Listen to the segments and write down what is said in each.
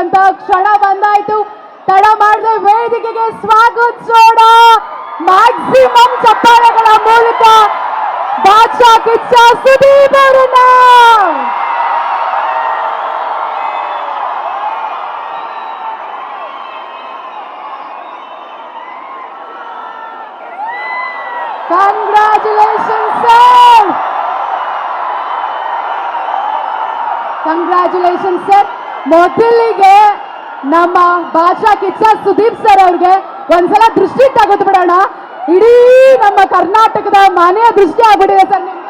ಇರುವಂತ ಕ್ಷಣ ಬಂದಾಯ್ತು. ತಡ ಮಾಡಿದ ವೇದಿಕೆಗೆ ಸ್ವಾಗತಿಸೋಣ ಮ್ಯಾಕ್ಸಿಮಮ್ ಚಪ್ಪಾಳೆಗಳ ಮೂಲಕ ಬಾದ್ಶಾ ಕಿಚ್ಚ ಸುದೀಪ್ ಅವರನ್ನ ಕಂಗ್ರ್ಯಾಚುಲೇಷನ್ ಸರ್ ಕಂಗ್ರಾಚುಲೇಷನ್ ಸರ್ ಮೊದಲಿಗೆ ನಮ್ಮ ಭಾಷಾ ಕಿಚ್ಚ ಸುದೀಪ್ ಸರ್ ಅವ್ರಿಗೆ ಒಂದ್ಸಲ ದೃಷ್ಟಿ ತೆಗೆದು ಬಿಡೋಣ. ಇಡೀ ನಮ್ಮ ಕರ್ನಾಟಕದ ಮನೆಯ ದೃಷ್ಟಿ ಆಗ್ಬಿಟ್ಟಿದೆ ಸರ್ ನಿಮ್ಗೆ.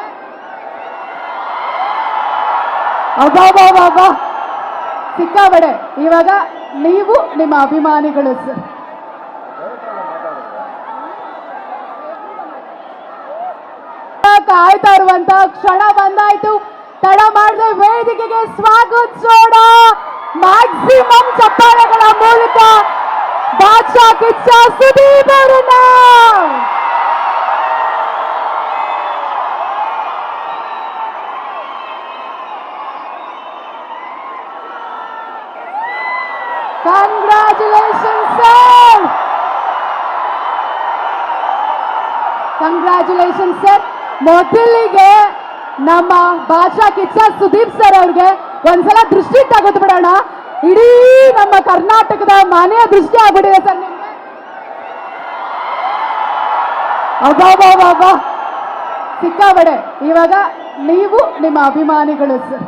ಅಬ್ಬಾ ಸಿಕ್ಕಾಬಡೆ ಇವಾಗ ನೀವು ನಿಮ್ಮ ಅಭಿಮಾನಿಗಳು ಸರ್. ಕಾಯ್ತಾ ಇರುವಂತ ಕ್ಷಣ ಬಂದಾಯ್ತು. ತಡ ಮಾಡಿದ ವೇದಿಕೆಗೆ ಸ್ವಾಗತಿಸೋಣ ಮ್ಯಾಕ್ಸಿಮಮ್ ಚಪ್ಪಾಳೆಗಳ ಮೂಲಕ ಬಾದ್ಶಾ ಕಿಚ್ಚ ಸುದೀಪ್ ಅವರನ್ನ ಕಂಗ್ರ್ಯಾಚುಲೇಷನ್ ಸರ್ ಕಂಗ್ರ್ಯಾಚುಲೇಷನ್ ಸರ್ ಮೊದಲಿಗೆ ನಮ್ಮ ಭಾಷಾ ಕಿಚ್ಚ ಸುದೀಪ್ ಸರ್ ಅವ್ರಿಗೆ ಒಂದ್ಸಲ ದೃಷ್ಟಿ ತೆಗೆದು ಬಿಡೋಣ ಇಡೀ ನಮ್ಮ ಕರ್ನಾಟಕದ ಮಾನ್ಯ ದೃಷ್ಟಿ ಆಗ್ಬಿಟ್ಟಿದೆ ಸರ್ ನಿಮ್ಗೆ. ಅಬ್ಬಾ ಸಿಕ್ಕಾಬಡೆ ಇವಾಗ ನೀವು ನಿಮ್ಮ ಅಭಿಮಾನಿಗಳು ಸರ್.